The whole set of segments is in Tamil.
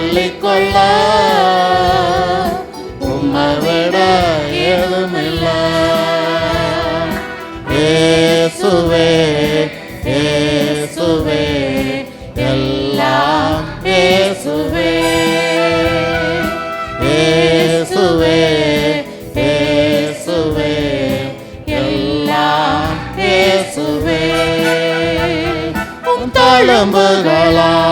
சொல்லிக்கொள்ள. உம்மை விட ஏதுமில்ல ஏசுவே ஏசுவே எல்லாம் ஏசுவே. ஏசுவே ஏசுவே எல்லாம் ஏசுவே. உம் தழும்புகளால்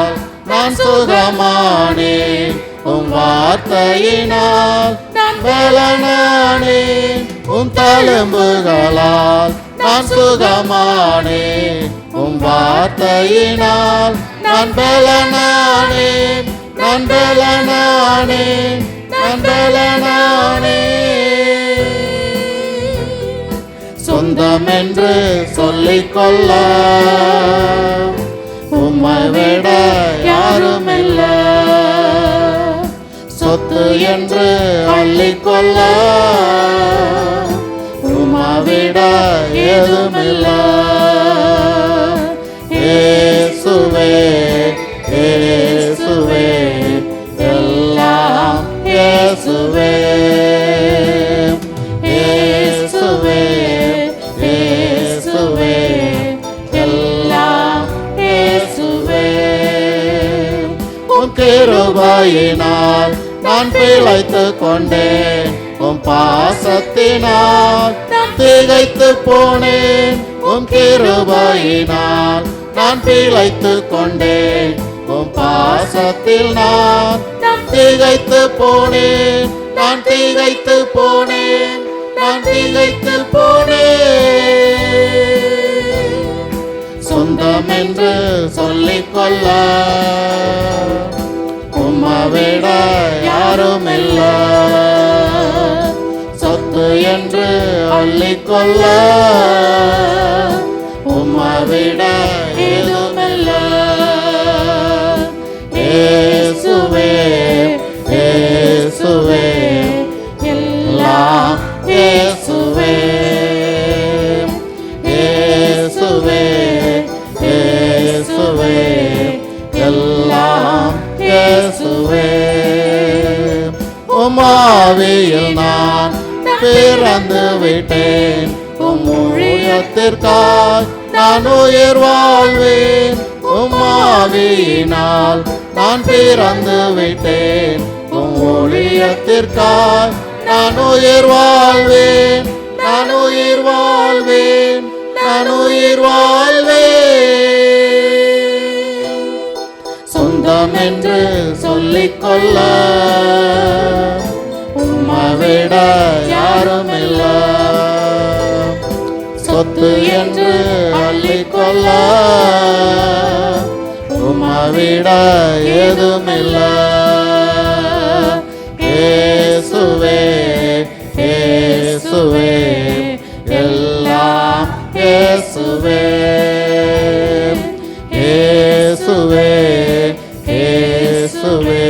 நான் சுகமானேன் உம் வார்த்தையினால் நான் பலனானேன் உம் தழும்புகளால் நான் சுகமானேன் உம் வார்த்தையினால் நான் பலனானேன் நான் பலனானேன் நான் பலனானேன் சொந்தம் என்று சொல்லிக்கொள்ள உம்மை விட சொத்து என்று அள்ளிக்கொள்ள உமாவிட ஏதுமில்ல ஏசுவே ஏசுவே எல்லாம் ஏசுவே. இயேசுவே இயேசுவே எல்லாம் இயேசுவே உம் கிருபையினால் நான் பிழைத்து கொண்டேன். உம் பாசத்தினால் திகைத்து போனேன். உம் கிருபையினால் நான் பிழைத்து கொண்டேன். உம் பாசத்தில் நான் திகைத்து போனேன். நான் திகைத்து போனேன். நான் திகைத்து போனேன். சொந்தம் என்று சொல்லிக்கொள்ள அள்ளிக்கொள்ள உம்மை விட ஏதுமில்ல ஏசுவே ஏசுவே எல்லாம் ஏசுவே. ஏசுவே ஏசுவே எல்லாம் ஏசுவே. உமாவியில் நான் பிறந்து விட்டேன். உம் ஊழியத்திற்காய் நான் உயிர் வாழ்வேன். உம்மாவியினால் நான் பிறந்து விட்டேன். உம் ஊழியத்திற்காய் நான் உயிர் வாழ்வேன். நான் உயிர் வாழ்வேன். நான் உயிர் வாழ்வேன். சொந்தம் என்று சொல்லிக்கொள்ள உம்மை விட யாரும் இல்ல சொத்து என்று அள்ளிக்கொள்ள உம்மை விட ஏதும் இல்ல ஏசுவே ஏசுவே எல்லாம் ஏசுவே. ஏசுவே ஏசுவே.